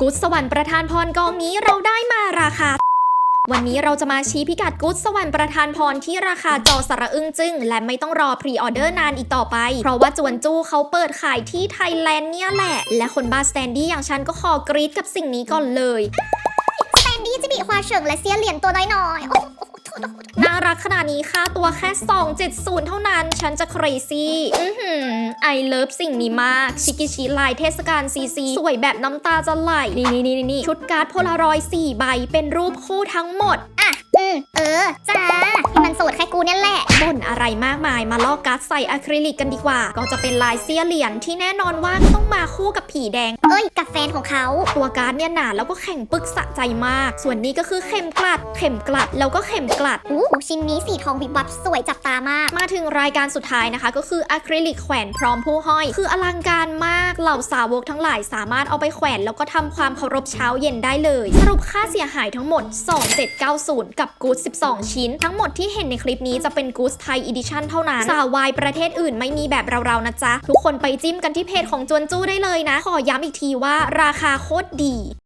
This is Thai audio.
กู๊ดสวรรค์ประธานพรกองนี้เราได้มาราคา วันนี้เราจะมาชี้พิกัดกู๊ดสวรรค์ประธานพรที่ราคาจอสระอึ้งจึ้ง และไม่ต้องรอพรีออเดอร์นานอีกต่อไป เพราะว่าจวนจู้เขาเปิดขายที่ไทยแลนด์เนี่ยแหละ และคนบ้าสแตนดี้อย่างฉันก็ขอกรี๊ดกับสิ่งนี้ก่อนเลย สแตนดี้จะบีความเฉิงและเสียเหรียญตัวน้อยๆ โอ้โหโทษโทษน่ารักขนาดนี้ค่าตัวแค่ 270 เท่านั้น ฉันจะ crazy อือหือไอเลิฟสิ่งนี้มาก ชิกิชิลายเทศกาลซีซีสวยแบบน้ำตาจะไหล นี่นี่นี่นี่ชุดการ์ดโพลารอยด์4ใบเป็นรูปคู่ทั้งหมด อะ อืมเออ จ้าที่มันโสดแค่กูเนี่ยแหละ บ่นอะไรมากมายมาลอกการ์ดใส่อะคริลิกกันดีกว่า ก็จะเป็นลายเสี้ยเหรียญที่แน่นอนว่าต้องมา คู่กับผีแดง เอ้ย กับแฟนของเขา ตัวการ์ดเนี่ยหนาแล้วก็แข็งปึกสะใจมาก ส่วนนี้ก็คือเข็มกลัด เข็มกลัด แล้วก็เข็มกลัด อู้หูชิ้นนี้สีทองวิบวับสวยจับตามาก มาถึงรายการสุดท้ายนะคะ ก็คืออะคริลิกแขวนพร้อมผู้ห้อย คืออลังการมาก เหล่าสาวกทั้งหลายสามารถเอาไปแขวนแล้วก็ทำความเคารพเช้าเย็นได้เลย สรุปค่าเสียหายทั้งหมด 2790 กับกู๊ด12 ชิ้น ทั้งหมดที่เห็นในคลิปนี้จะเป็นกู๊ดไทยอีดิชั่นเท่านั้น สาววายประเทศอื่นไม่มีแบบเราๆนะจ๊ะ ทุกคนไปจิ้มกันที่เพจของจวนจู้ได้เลยนะ ขอย้ำอีกทีว่าราคาโคตรดี